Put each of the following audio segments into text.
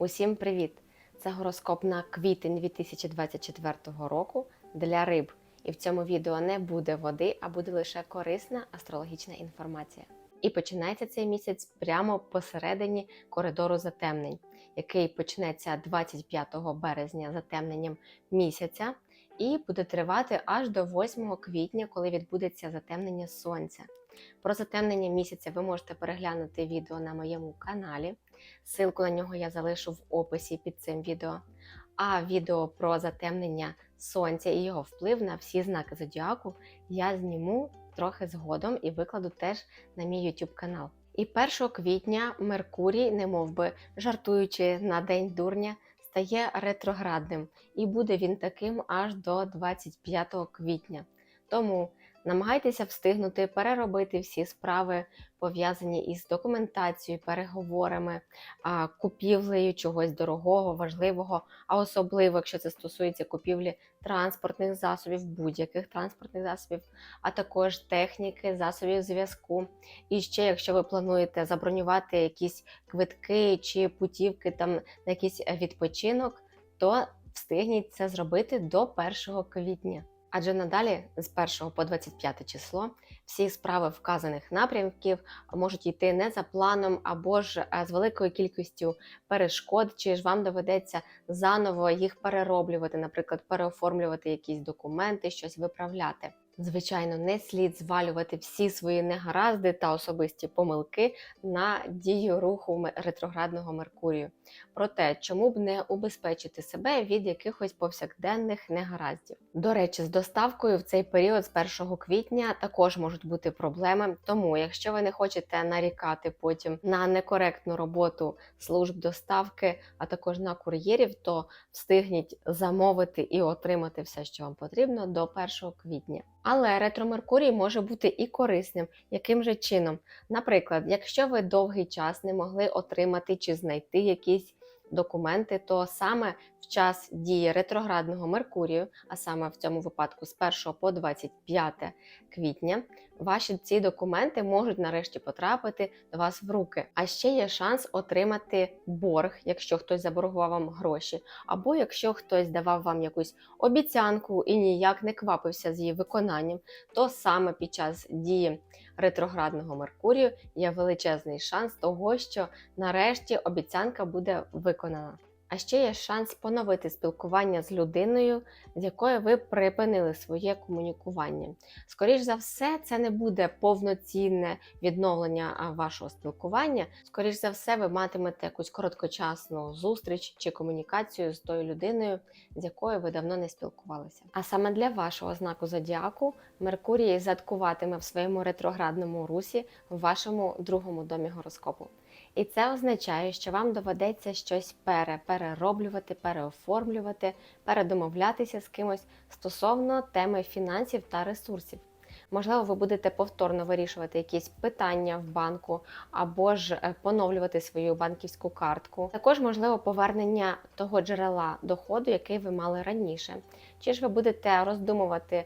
Усім привіт! Це гороскоп на квітень 2024 року для риб. І в цьому відео не буде води, а буде лише корисна астрологічна інформація. І починається цей місяць прямо посередині коридору затемнень, який почнеться 25 березня затемненням місяця, і буде тривати аж до 8 квітня, коли відбудеться затемнення сонця. Про затемнення місяця ви можете переглянути відео на моєму каналі. Силку на нього я залишу в описі під цим відео. А відео про затемнення сонця і його вплив на всі знаки зодіаку я зніму трохи згодом і викладу теж на мій YouTube канал. І 1 квітня Меркурій, немов би жартуючи на день дурня, стає ретроградним, і буде він таким аж до 25 квітня. Тому намагайтеся встигнути переробити всі справи, пов'язані із документацією, переговорами, купівлею чогось дорогого, важливого, а особливо, якщо це стосується купівлі транспортних засобів, будь-яких транспортних засобів, а також техніки, засобів зв'язку. І ще, якщо ви плануєте забронювати якісь квитки чи путівки там на якийсь відпочинок, то встигніть це зробити до 1 квітня. Адже надалі з 1 по 25 число всі справи вказаних напрямків можуть йти не за планом або ж е, з великою кількістю перешкод, чи ж вам доведеться заново їх перероблювати, наприклад, переоформлювати якісь документи, щось виправляти. Звичайно, не слід звалювати всі свої негаразди та особисті помилки на дію руху ретроградного Меркурію. Проте, чому б не убезпечити себе від якихось повсякденних негараздів? До речі, з доставкою в цей період з 1 квітня також можуть бути проблеми. Тому, якщо ви не хочете нарікати потім на некоректну роботу служб доставки, а також на кур'єрів, то встигніть замовити і отримати все, що вам потрібно до 1 квітня. Але ретро-Меркурій може бути і корисним. Яким же чином? Наприклад, якщо ви довгий час не могли отримати чи знайти якісь документи, то саме в час дії ретроградного Меркурію, а саме в цьому випадку з 1 по 25 квітня, ваші ці документи можуть нарешті потрапити до вас в руки. А ще є шанс отримати борг, якщо хтось заборгував вам гроші, або якщо хтось давав вам якусь обіцянку і ніяк не квапився з її виконанням, то саме під час дії ретроградного Меркурію є величезний шанс того, що нарешті обіцянка буде виконана. А ще є шанс поновити спілкування з людиною, з якою ви припинили своє комунікування. Скоріш за все, це не буде повноцінне відновлення вашого спілкування. Скоріш за все, ви матимете якусь короткочасну зустріч чи комунікацію з тою людиною, з якою ви давно не спілкувалися. А саме для вашого знаку зодіаку Меркурій задкуватиме в своєму ретроградному русі в вашому другому домі гороскопу. І це означає, що вам доведеться щось пере, перероблювати, переоформлювати, передомовлятися з кимось стосовно теми фінансів та ресурсів. Можливо, ви будете повторно вирішувати якісь питання в банку або ж е, поновлювати свою банківську картку. Також можливо повернення того джерела доходу, який ви мали раніше. Чи ж ви будете роздумувати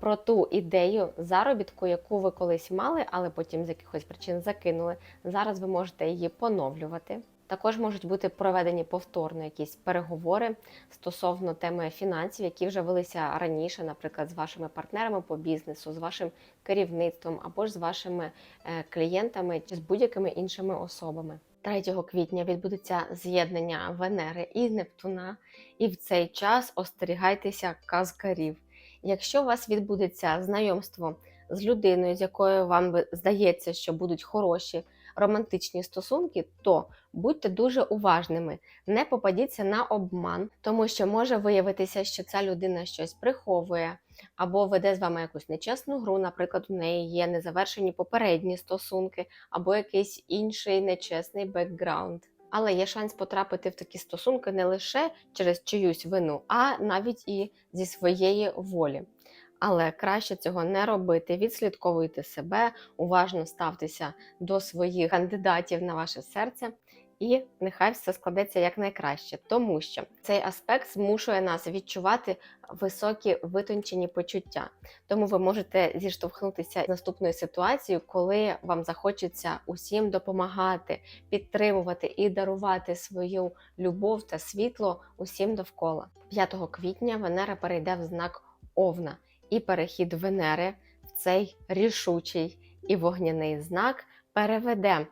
про ту ідею заробітку, яку ви колись мали, але потім з якихось причин закинули. Зараз ви можете її поновлювати. Також можуть бути проведені повторно якісь переговори стосовно теми фінансів, які вже велися раніше, наприклад, з вашими партнерами по бізнесу, з вашим керівництвом або ж з вашими е, клієнтами чи з будь-якими іншими особами. 3 квітня відбудеться з'єднання Венери і Нептуна, і в цей час остерігайтеся казкарів. Якщо у вас відбудеться знайомство з людиною, з якою вам здається, що будуть хороші романтичні стосунки, то будьте дуже уважними, не попадіться на обман, тому що може виявитися, що ця людина щось приховує або веде з вами якусь нечесну гру. Наприклад, у неї є незавершені попередні стосунки, або якийсь інший нечесний бекграунд. Але є шанс потрапити в такі стосунки не лише через чиюсь вину, а навіть і зі своєї волі. Але краще цього не робити. Відслідковуйте себе, уважно ставтеся до своїх кандидатів на ваше серце і нехай все складеться якнайкраще, тому що цей аспект змушує нас відчувати високі витончені почуття. Тому ви можете зіштовхнутися з наступною ситуацією, коли вам захочеться усім допомагати, підтримувати і дарувати свою любов та світло усім довкола. 5 квітня Венера перейде в знак Овна, і перехід Венери в цей рішучий і вогняний знак переведе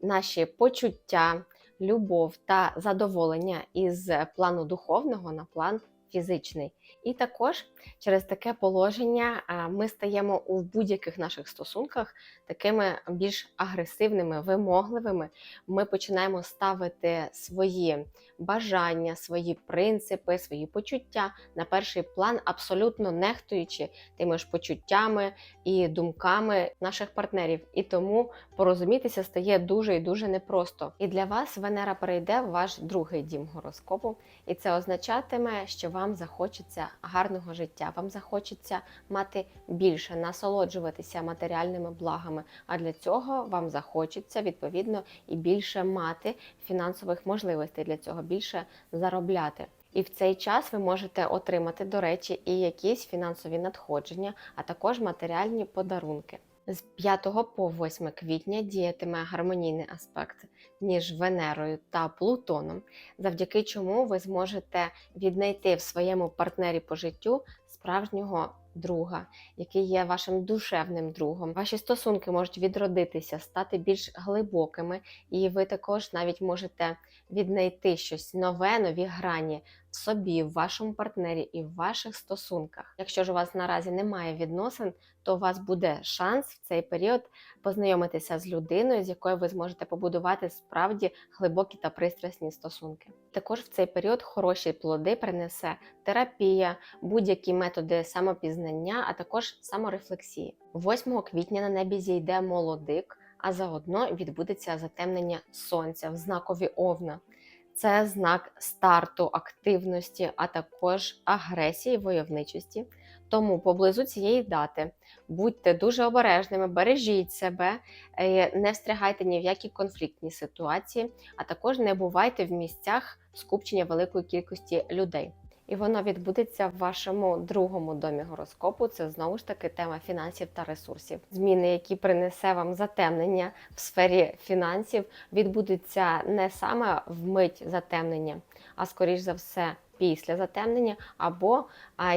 наші почуття, любов та задоволення із плану духовного на план фізичний. І також через таке положення ми стаємо у будь-яких наших стосунках такими більш агресивними, вимогливими. Ми починаємо ставити свої бажання, свої принципи, свої почуття на перший план, абсолютно нехтуючи тими ж почуттями і думками наших партнерів. І тому порозумітися стає дуже і дуже непросто. І для вас Венера перейде в ваш другий дім гороскопу, і це означатиме, що вам захочеться гарного життя, вам захочеться мати більше, насолоджуватися матеріальними благами. А для цього вам захочеться відповідно і більше мати фінансових можливостей для цього, більше заробляти. І в цей час ви можете отримати, до речі, і якісь фінансові надходження, а також матеріальні подарунки. З 5 по 8 квітня діятиме гармонійний аспект між Венерою та Плутоном, завдяки чому ви зможете віднайти в своєму партнері по життю справжнього друга, який є вашим душевним другом. Ваші стосунки можуть відродитися, стати більш глибокими, і ви також навіть можете віднайти щось нове, нові грані собі, в вашому партнері і в ваших стосунках. Якщо ж у вас наразі немає відносин, то у вас буде шанс в цей період познайомитися з людиною, з якою ви зможете побудувати справді глибокі та пристрасні стосунки. Також в цей період хороші плоди принесе терапія, будь-які методи самопізнання, а також саморефлексії. 8 квітня на небі зійде молодик, а заодно відбудеться затемнення сонця в знакові овна. Це знак старту активності, а також агресії, войовничості. Тому поблизу цієї дати будьте дуже обережними, бережіть себе, е, не встрягайте ні в які конфліктні ситуації, а також не бувайте в місцях скупчення великої кількості людей. І воно відбудеться в вашому другому домі гороскопу. Це знову ж таки тема фінансів та ресурсів. Зміни, які принесе вам затемнення в сфері фінансів, відбудуться не саме в мить затемнення, а скоріш за все після затемнення, або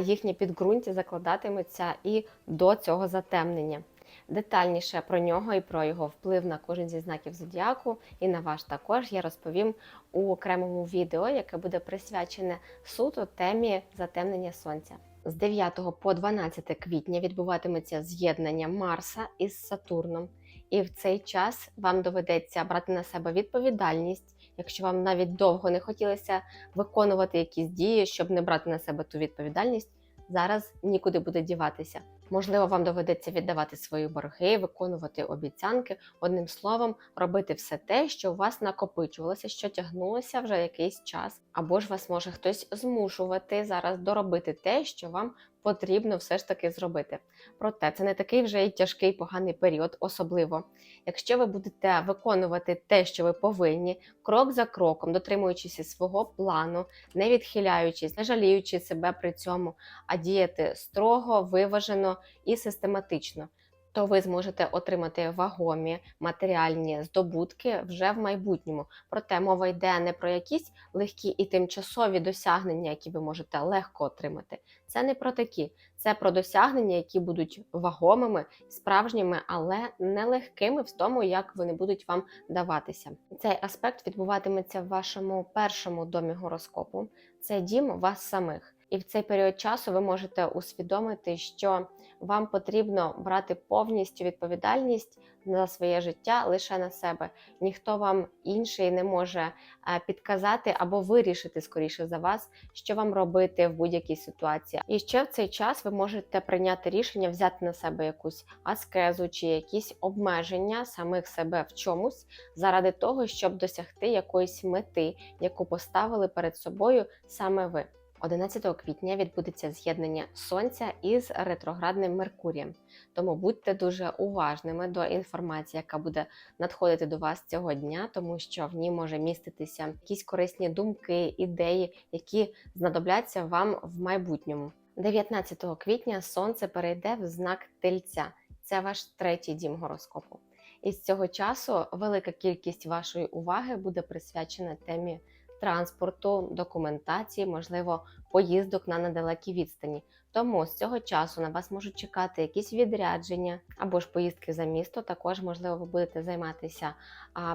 їхнє підґрунтя закладатиметься і до цього затемнення. Детальніше про нього і про його вплив на кожен зі знаків зодіаку, і на ваш також я розповім у окремому відео, яке буде присвячене суто темі затемнення сонця. З 9 по 12 квітня відбуватиметься з'єднання Марса із Сатурном, і в цей час вам доведеться брати на себе відповідальність, якщо вам навіть довго не хотілося виконувати якісь дії, щоб не брати на себе ту відповідальність. Зараз нікуди буде діватися. Можливо, вам доведеться віддавати свої борги, виконувати обіцянки, одним словом, робити все те, що у вас накопичувалося, що тягнулося вже якийсь час, або ж вас може хтось змушувати зараз доробити те, що вам потрібно все ж таки зробити. Проте це не такий вже й тяжкий поганий період, особливо якщо ви будете виконувати те, що ви повинні, крок за кроком, дотримуючись свого плану, не відхиляючись, не жаліючи себе при цьому, а діяти строго, виважено і систематично, то ви зможете отримати вагомі матеріальні здобутки вже в майбутньому. Проте мова йде не про якісь легкі і тимчасові досягнення, які ви можете легко отримати. Це не про такі, це про досягнення, які будуть вагомими, справжніми, але не легкими в тому, як вони будуть вам даватися. Цей аспект відбуватиметься в вашому першому домі гороскопу. Це дім вас самих. І в цей період часу ви можете усвідомити, що вам потрібно брати повністю відповідальність за своє життя лише на себе. Ніхто вам інший не може е, підказати або вирішити скоріше за вас, що вам робити в будь-якій ситуації. І ще в цей час ви можете прийняти рішення взяти на себе якусь аскезу чи якісь обмеження самих себе в чомусь заради того, щоб досягти якоїсь мети, яку поставили перед собою саме ви. 11 квітня відбудеться з'єднання Сонця із ретроградним Меркурієм. Тому будьте дуже уважними до інформації, яка буде надходити до вас цього дня, тому що в ній може міститися якісь корисні думки, ідеї, які знадобляться вам в майбутньому. 19 квітня Сонце перейде в знак Тельця. Це ваш третій дім гороскопу. І з цього часу велика кількість вашої уваги буде присвячена темі транспорту, документації, можливо, поїздок на недалекі відстані. Тому з цього часу на вас можуть чекати якісь відрядження або ж поїздки за місто. Також, можливо, ви будете займатися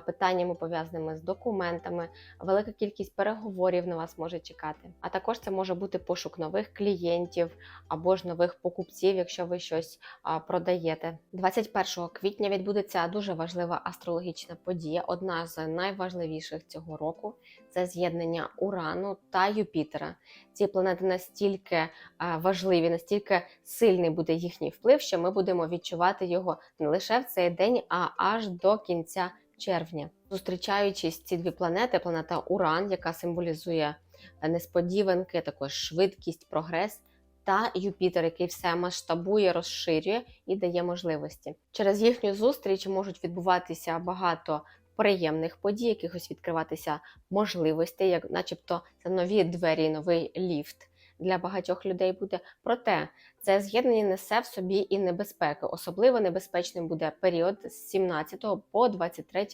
питаннями пов'язаними з документами. Велика кількість переговорів на вас може чекати. А також це може бути пошук нових клієнтів або ж нових покупців, якщо ви щось продаєте. 21 квітня відбудеться дуже важлива астрологічна подія, одна з найважливіших цього року. Це з'єднання Урану та Юпітера. Ці планети настільки а, важливі, настільки сильний буде їхній вплив, що ми будемо відчувати його не лише в цей день, а аж до кінця червня. Зустрічаючись ці дві планети, планета Уран, яка символізує несподіванки, також швидкість, прогрес. Та Юпітер, який все масштабує, розширює і дає можливості. Через їхню зустріч можуть відбуватися багато приємних подій, якихось відкриватися можливостей, як, начебто, це нові двері, новий ліфт для багатьох людей буде. Проте це з'єднання несе в собі і небезпеки. Особливо небезпечним буде період з 17 по 23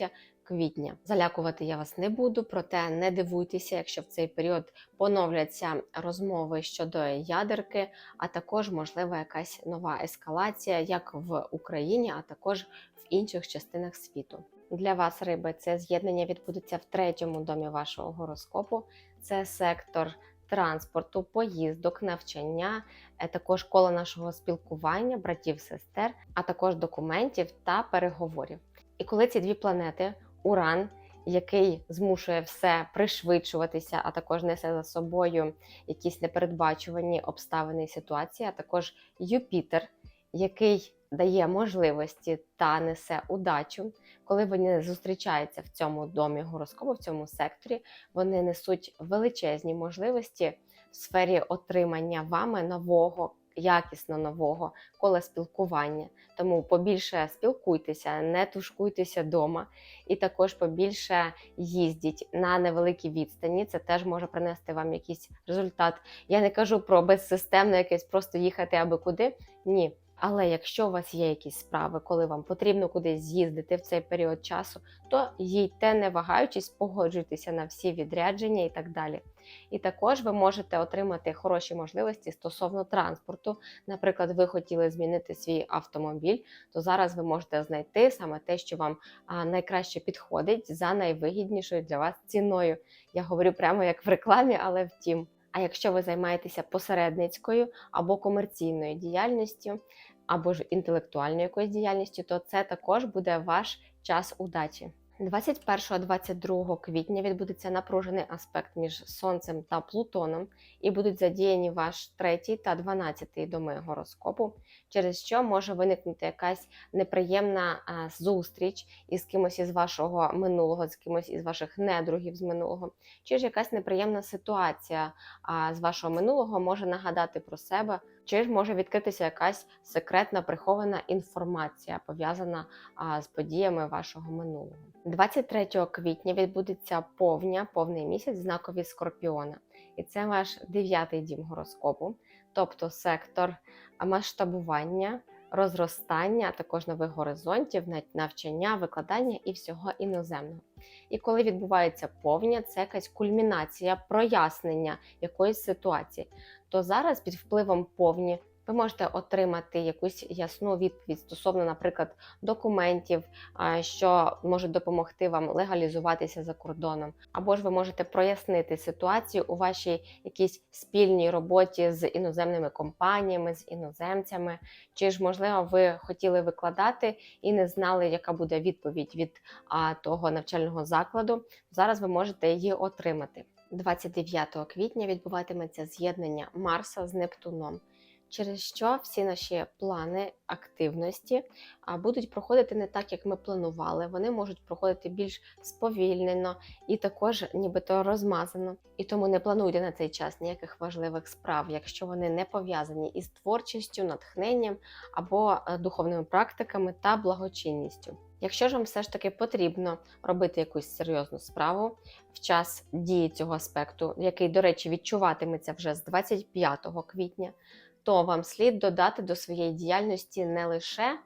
квітня. Залякувати я вас не буду, проте не дивуйтеся, якщо в цей період поновляться розмови щодо ядерки, а також можлива якась нова ескалація, як в Україні, а також в інших частинах світу. Для вас, риби, це з'єднання відбудеться в третьому домі вашого гороскопу. Це сектор транспорту, поїздок, навчання, е, також коло нашого спілкування, братів, сестер, а також документів та переговорів. І коли ці дві планети, Уран, який змушує все пришвидшуватися, а також несе за собою якісь непередбачувані обставини і ситуації, а також Юпітер, який дає можливості та несе удачу. Коли вони зустрічаються в цьому домі гороскопу, в цьому секторі, вони несуть величезні можливості в сфері отримання вами нового, якісно нового кола спілкування. Тому побільше спілкуйтеся, не тушкуйтеся вдома, і також побільше їздіть на невеликі відстані. Це теж може принести вам якийсь результат. Я не кажу про безсистемне якесь просто їхати аби куди. Ні. Але якщо у вас є якісь справи, коли вам потрібно кудись з'їздити в цей період часу, то їдьте, не вагаючись, погоджуйтеся на всі відрядження і так далі. І також ви можете отримати хороші можливості стосовно транспорту. Наприклад, ви хотіли змінити свій автомобіль, то зараз ви можете знайти саме те, що вам найкраще підходить за найвигіднішою для вас ціною. Я говорю прямо як в рекламі, але втім. А якщо ви займаєтеся посередницькою або комерційною діяльністю, або ж інтелектуальною якоюсь діяльністю, то це також буде ваш час удачі. 21-22 квітня відбудеться напружений аспект між Сонцем та Плутоном, і будуть задіяні ваш третій та дванадцятий доми гороскопу, через що може виникнути якась неприємна а, зустріч із кимось із вашого минулого, з кимось із ваших недругів з минулого, чи ж якась неприємна ситуація з вашого минулого може нагадати про себе, чи ж може відкритися якась секретна прихована інформація, пов'язана з подіями вашого минулого. 23 квітня відбудеться повня, повний місяць знакові Скорпіона. І це ваш дев'ятий дім гороскопу, тобто сектор масштабування, розростання, також нових горизонтів, навчання, викладання і всього іноземного. І коли відбувається повня, це якась кульмінація, прояснення якоїсь ситуації. То зараз під впливом повні ви можете отримати якусь ясну відповідь стосовно, наприклад, документів, що можуть допомогти вам легалізуватися за кордоном, або ж ви можете прояснити ситуацію у вашій якійсь спільній роботі з іноземними компаніями, з іноземцями, чи ж, можливо, ви хотіли викладати і не знали, яка буде відповідь від того навчального закладу. Зараз ви можете її отримати. 29 квітня відбуватиметься з'єднання Марса з Нептуном. Через що всі наші плани, активності будуть проходити не так, як ми планували. Вони можуть проходити більш сповільнено і також нібито розмазано. І тому не плануйте на цей час ніяких важливих справ, якщо вони не пов'язані із творчістю, натхненням або е, духовними практиками та благочинністю. Якщо ж вам все ж таки потрібно робити якусь серйозну справу в час дії цього аспекту, який, до речі, відчуватиметься вже з 25 квітня, то вам слід додати до своєї діяльності не лише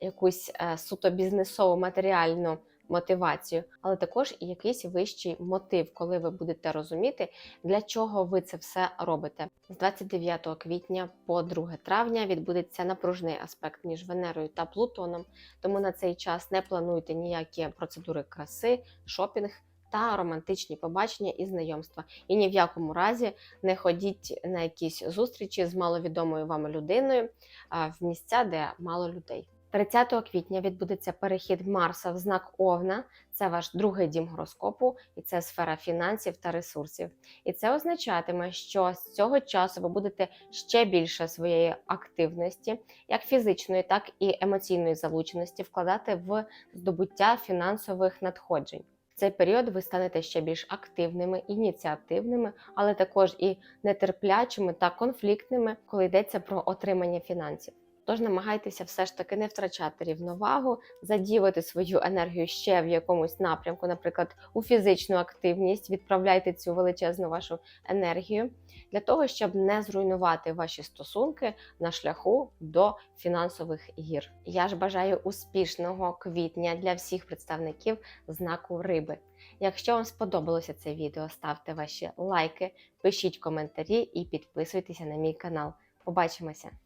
якусь е, суто бізнесову матеріальну мотивацію, але також і якийсь вищий мотив, коли ви будете розуміти, для чого ви це все робите. З 29 квітня по 2 травня відбудеться напружний аспект між Венерою та Плутоном, тому на цей час не плануйте ніякі процедури краси, шопінг. Та романтичні побачення і знайомства. І ні в якому разі не ходіть на якісь зустрічі з маловідомою вам людиною в місця, де мало людей. 30 квітня відбудеться перехід Марса в знак Овна. Це ваш другий дім гороскопу, і це сфера фінансів та ресурсів. І це означатиме, що з цього часу ви будете ще більше своєї активності, як фізичної, так і емоційної залученості, вкладати в здобуття фінансових надходжень. Цей період ви станете ще більш активними, ініціативними, але також і нетерплячими та конфліктними, коли йдеться про отримання фінансів. Тож намагайтеся все ж таки не втрачати рівновагу, задіювати свою енергію ще в якомусь напрямку, наприклад, у фізичну активність, відправляйте цю величезну вашу енергію для того, щоб не зруйнувати ваші стосунки на шляху до фінансових гір. Я ж бажаю успішного квітня для всіх представників знаку риби. Якщо вам сподобалося це відео, ставте ваші лайки, пишіть коментарі і підписуйтеся на мій канал. Побачимося!